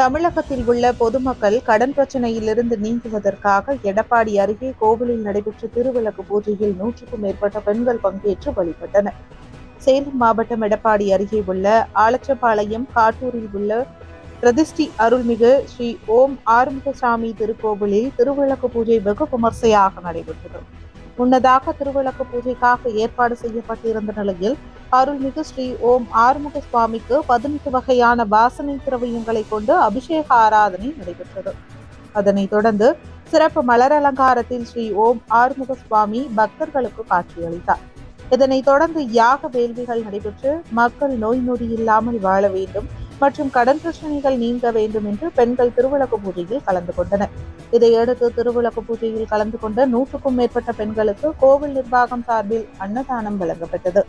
தமிழகத்தில் உள்ள பொதுமக்கள் கடன் பிரச்சனையிலிருந்து நீங்குவதற்காக எடப்பாடி அருகே கோவிலில் நடைபெற்ற திருவிளக்கு பூஜையில் நூற்றுக்கும் மேற்பட்ட பெண்கள் பங்கேற்று வழிபட்டனர். சேலம் மாவட்டம் எடப்பாடி அருகே உள்ள ஆலச்சபாளையம் காட்டூரில் உள்ள பிரதிஷ்டி அருள்மிகு ஸ்ரீ ஓம் ஆறுமுகசாமி திருக்கோவிலில் திருவிளக்கு பூஜை வெகு விமர்சையாக நடைபெற்றது. முன்னதாக திருவிளக்கு பூஜைக்காக ஏற்பாடு செய்யப்பட்டிருந்த நிலையில் அருள்மிகு ஸ்ரீ ஓம் ஆறுமுக சுவாமிக்கு பதினெட்டு வகையான வாசனை திரவியங்களை கொண்டு அபிஷேக ஆராதனை நடைபெற்றது. அதனைத் தொடர்ந்து சிறப்பு மலர் அலங்காரத்தில் ஸ்ரீ ஓம் ஆறுமுக சுவாமி பக்தர்களுக்கு காட்சியளித்தார் இதனைத் தொடர்ந்து யாக வேள்விகள் நடைபெற்று மக்கள் நோய் நொடி இல்லாமல் வாழ வேண்டும். மற்றும் கடன் பிரச்சனைகள் நீங்க வேண்டும் என்று பெண்கள் திருவிளக்கு பூஜையில் கலந்து கொண்டனர். இதையடுத்து திருவிளக்கு பூஜையில் கலந்து கொண்ட நூற்றுக்கும் மேற்பட்ட பெண்களுக்கு கோவில் நிர்வாகம் சார்பில் அன்னதானம் வழங்கப்பட்டது.